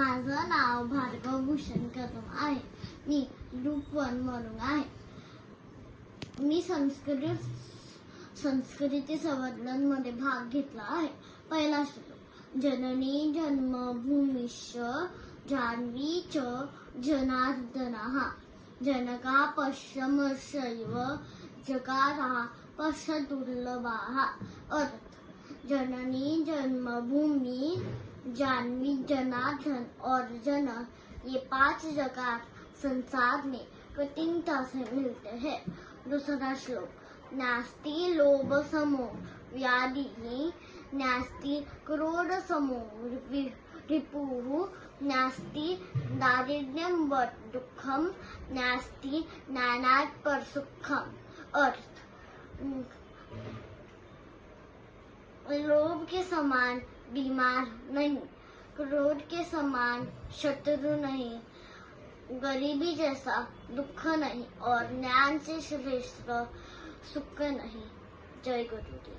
माझं नाव भार्गव भूषण कदम आहे. मी group one म्हणून आहे. मी संस्कृत संस्कृती संवर्धनमध्ये भाग घेतला आहे. पहिला श्लोक जननी जन्म भूमिश जान्वी च जनार्दनः. जनका पश्यमशैव जकारा पश्य दुर्लभाः अर्थ जननी, जन्मभूमि, जानवी, जनार्दन और जन। ये पाँच जगह संसार में कृतज्ञता से मिलते हैं। दूसरा श्लोक नास्ति लोभ समो, व्याधि नास्ति क्रोध समो रिपु नास्ति दारिद्र्यम व दुखम नास्ति नानात पर सुखम। अर्थ लोभ के समान बीमार नहीं, क्रोध के समान शत्रु नहीं, गरीबी जैसा दुख नहीं और ज्ञान से श्रेष्ठ सुख नहीं। जय गुरुदेव।